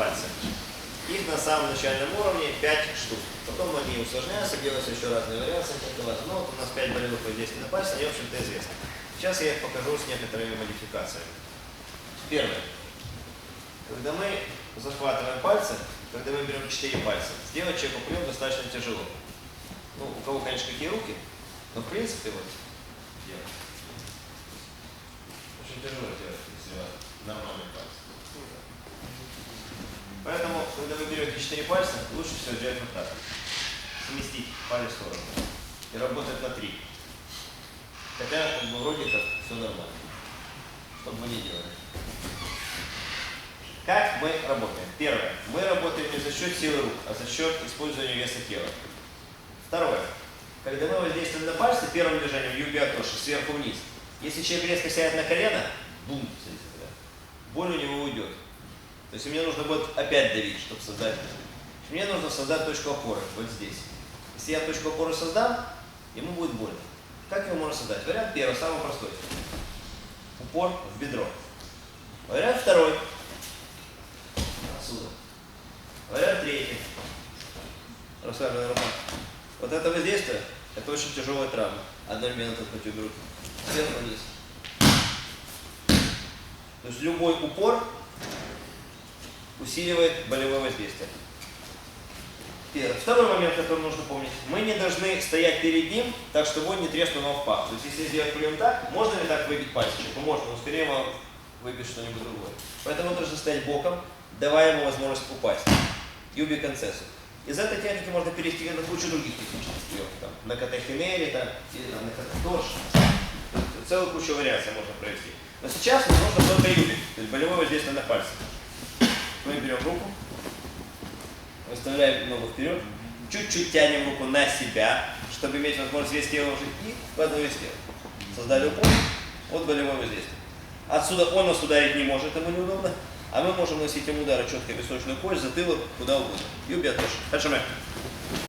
пальцы. Их на самом начальном уровне 5 штук. Потом они усложняются, делаются еще разные вариации интеллектуала. Ну вот у нас 5 болевых воздействий на пальцы, они в общем-то известны. Сейчас я их покажу с некоторыми модификациями. Первое. Когда мы захватываем пальцы, когда мы берем 4 пальца, сделать человеку прием достаточно тяжело. Ну, у кого, конечно, какие руки, но в принципе вот делать. Очень тяжело делать, если у вас нормальный палец. Поэтому, берете 4 пальца, лучше всего делать вот так. Сместить палец в сторону. И работать на 3. Хотя, как бы, вроде как, все нормально. Чтобы вы не делали. Как мы работаем? Первое. Мы работаем не за счет силы рук, а за счет использования веса тела. Второе. Когда мы воздействуем на пальцы, первым движением юби атоши, сверху вниз. Если человек резко сядет на колено, бум, боль у него уйдет. То есть мне нужно будет опять давить, чтобы создать. Мне нужно создать точку опоры, вот здесь. Если я точку опоры создам, ему будет больно. Как его можно создать? Вариант первый, самый простой. Упор в бедро. Вариант второй. Отсюда. Вариант третий. Расслабленная рука. Вот это воздействие, это очень тяжелая травма. Одновременно тут грудь. Сверху вниз. То есть любой упор усиливает болевое воздействие. Первый. Второй момент, который нужно помнить. Мы не должны стоять перед ним, так чтобы он не треснул нам в пах. То есть если сделать прием так, можно ли так выбить пальчик? Ну, можно, но скорее вам выбить что-нибудь другое. Поэтому должны стоять боком, давая ему возможность упасть. Юби концессу. Из этой техники можно перейти на кучу других технических приемов. Там, на катехимере, там, или на кататорш. Целую кучу вариаций можно провести. Но сейчас нужно только юби, то есть болевое воздействие на пальцы. Берем руку, выставляем ногу вперед, чуть-чуть тянем руку на себя, чтобы иметь возможность весь тело уже и весь тело. Создали упор, вот болевое воздействие. Отсюда он нас ударить не может, ему неудобно, а мы можем носить ему удары четко височную кость, затылок, куда угодно. Юби тоже. Хорошо,